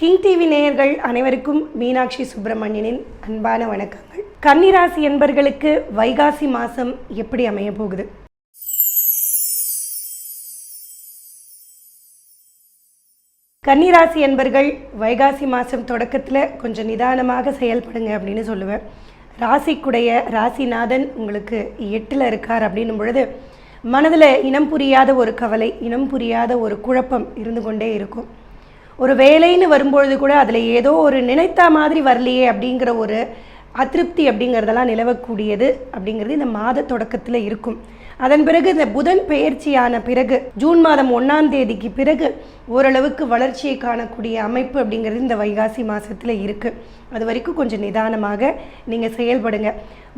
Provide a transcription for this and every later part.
King TV நேயர்கள் அனைவருக்கும் மீனாட்சி சுப்பிரமணியனின் அன்பான வணக்கங்கள். கன்னிராசி என்பர்களுக்கு வைகாசி மாதம் எப்படி அமைய போகுது? கன்னிராசி என்பர்கள் வைகாசி மாதம் தொடக்கத்தில் கொஞ்சம் நிதானமாக செயல்படுங்க அப்படின்னு சொல்லுவேன். ராசிக்குடைய ராசிநாதன் உங்களுக்கு எட்டில் இருக்கார் அப்படின்னும் பொழுது மனதில் இனம் புரியாத ஒரு கவலை இனம் புரியாத ஒரு குழப்பம் இருந்து கொண்டே இருக்கும். ஒரு வேலைன்னு வரும்பொழுது கூட அதில் ஏதோ ஒரு நினைத்த மாதிரி வரலையே அப்படிங்கிற ஒரு அதிருப்தி அப்படிங்கிறதெல்லாம் நிலவக்கூடியது அப்படிங்கிறது இந்த மாத தொடக்கத்தில் இருக்கும். அதன் பிறகு இந்த புதன் பெயர்ச்சியான பிறகு ஜூன் மாதம் ஒன்றாம் தேதிக்கு பிறகு ஓரளவுக்கு வளர்ச்சியை காணக்கூடிய அமைப்பு அப்படிங்கிறது இந்த வைகாசி மாதத்தில் இருக்குது அது வரைக்கும் கொஞ்சம் நிதானமாக நீங்கள் செயல்படுங்க.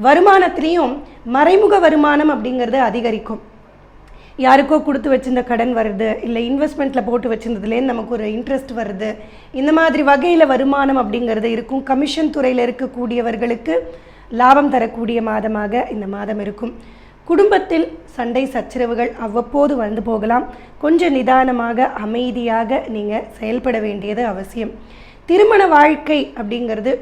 வருமானத்திலையும் மறைமுக வருமானம் அப்படிங்கிறது அதிகரிக்கும். யாருக்கோ கொடுத்து வச்சிருந்த கடன் வருது இல்லை இன்வெஸ்ட்மெண்ட்டில் போட்டு வச்சிருந்ததுலேருந்து நமக்கு ஒரு இன்ட்ரெஸ்ட் வருது. இந்த மாதிரி வகையில் வருமானம் அப்படிங்கிறது இருக்கும். கமிஷன் துறையில் இருக்கக்கூடியவர்களுக்கு லாபம் தரக்கூடிய மாதமாக இந்த மாதம் இருக்கும். குடும்பத்தில் சண்டை சச்சரவுகள் அவ்வப்போது வந்து போகலாம். கொஞ்சம் நிதானமாக அமைதியாக நீங்கள் செயல்பட வேண்டியது அவசியம். திருமண வாழ்க்கை அப்படிங்கிறது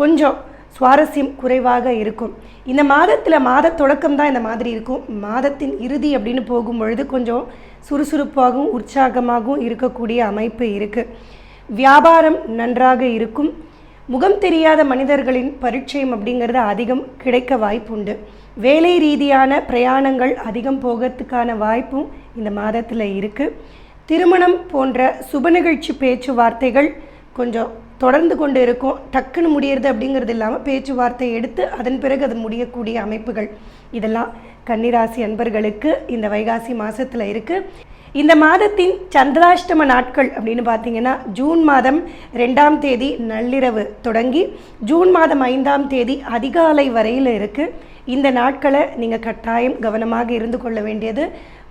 கொஞ்சம் சுவாரஸ்யம் குறைவாக இருக்கும். இந்த மாதத்தில் மாத தொடக்கம் தான் இந்த மாதிரி இருக்கும். மாதத்தின் இறுதி அப்படின்னு போகும்பொழுது கொஞ்சம் சுறுசுறுப்பாகவும் உற்சாகமாகவும் இருக்கக்கூடிய அமைப்பு இருக்குது வியாபாரம் நன்றாக இருக்கும். முகம் தெரியாத மனிதர்களின் பரிச்சயம் அப்படிங்கிறது அதிகம் கிடைக்க வாய்ப்புண்டு. வேலை ரீதியான பிரயாணங்கள் அதிகம் போகிறதுக்கான வாய்ப்பும் இந்த மாதத்தில் இருக்குது திருமணம் போன்ற சுப நிகழ்ச்சி பேச்சுவார்த்தைகள் கொஞ்சம் தொடர்ந்து கொண்டு இருக்கும் டக்குன்னு முடியறது அப்படிங்கிறது இல்லாமல் பேச்சுவார்த்தை எடுத்து அதன் பிறகு அது முடியக்கூடிய அமைப்புகள். இதெல்லாம் கன்னிராசி அன்பர்களுக்கு இந்த வைகாசி மாதத்தில் இருக்குது இந்த மாதத்தின் சந்திராஷ்டம நாட்கள் அப்படின்னு பார்த்தீங்கன்னா ஜூன் மாதம் ரெண்டாம் தேதி நள்ளிரவு தொடங்கி ஜூன் மாதம் ஐந்தாம் தேதி அதிகாலை வரையில் இருக்குது இந்த நாட்களை நீங்கள் கட்டாயம் கவனமாக இருந்து கொள்ள வேண்டியது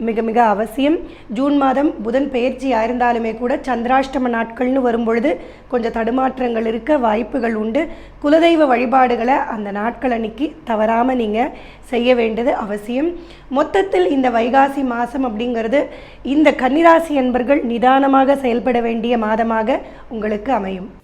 மிக மிக அவசியம். ஜூன் மாதம் புதன் பெயர்ச்சி இருந்தாலுமே கூட சந்திராஷ்டம நாட்கள்னு வரும்பொழுது கொஞ்சம் தடுமாற்றங்கள் இருக்க வாய்ப்புகள் உண்டு. குலதெய்வ வழிபாடுகளை அந்த நாட்கள் அன்னைக்கு தவறாமல் நீங்கள் செய்ய வேண்டியது அவசியம். மொத்தத்தில் இந்த வைகாசி மாதம் அப்படிங்கிறது இந்த கன்னிராசி அன்பர்கள் நிதானமாக செயல்பட வேண்டிய மாதமாக உங்களுக்கு அமையும்.